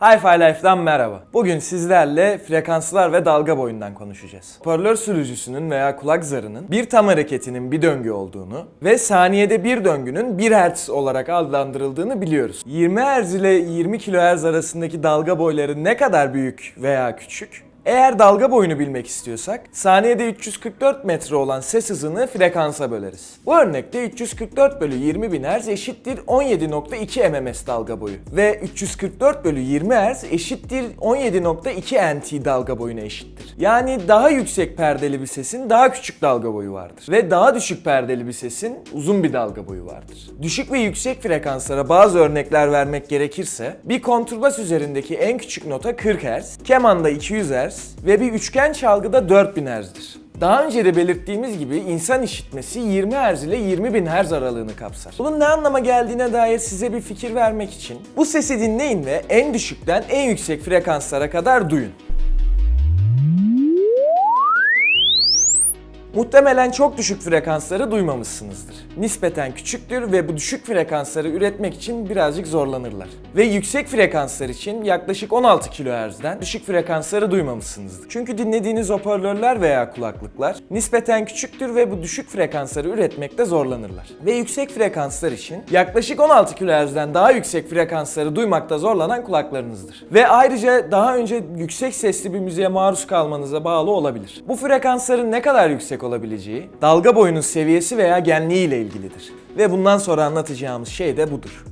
Hi-Fi Life'dan merhaba. Bugün sizlerle frekanslar ve dalga boyundan konuşacağız. Hoparlör sürücüsünün veya kulak zarının bir tam hareketinin bir döngü olduğunu ve saniyede bir döngünün 1 Hz olarak adlandırıldığını biliyoruz. 20 Hz ile 20 kHz arasındaki dalga boyları ne kadar büyük veya küçük? Eğer dalga boyunu bilmek istiyorsak, saniyede 344 metre olan ses hızını frekansa böleriz. Bu örnekte 344 bölü 20 bin Hz eşittir 17.2 MMS dalga boyu ve 344 bölü 20 Hz eşittir 17.2 NT dalga boyuna eşittir. Yani daha yüksek perdeli bir sesin daha küçük dalga boyu vardır ve daha düşük perdeli bir sesin uzun bir dalga boyu vardır. Düşük ve yüksek frekanslara bazı örnekler vermek gerekirse, bir kontrbas üzerindeki en küçük nota 40 Hz, kemanda 200 Hz ve bir üçgen çalgıda 4000 Hz'dir. Daha önce de belirttiğimiz gibi insan işitmesi 20 Hz ile 20 bin Hz aralığını kapsar. Bunun ne anlama geldiğine dair size bir fikir vermek için bu sesi dinleyin ve en düşükten en yüksek frekanslara kadar duyun. Muhtemelen çok düşük frekansları duymamışsınızdır. Nispeten küçüktür ve bu düşük frekansları üretmek için birazcık zorlanırlar. Ve yüksek frekanslar için yaklaşık 16 kHz'den düşük frekansları duymamışsınızdır. Çünkü dinlediğiniz hoparlörler veya kulaklıklar nispeten küçüktür ve bu düşük frekansları üretmekte zorlanırlar. Ve yüksek frekanslar için yaklaşık 16 kHz'den daha yüksek frekansları duymakta zorlanan kulaklarınızdır. Ve ayrıca daha önce yüksek sesli bir müziğe maruz kalmanıza bağlı olabilir. Bu frekansların ne kadar yüksek olabileceği, dalga boyunun seviyesi veya genliği ile ilgilidir. Ve bundan sonra anlatacağımız şey de budur.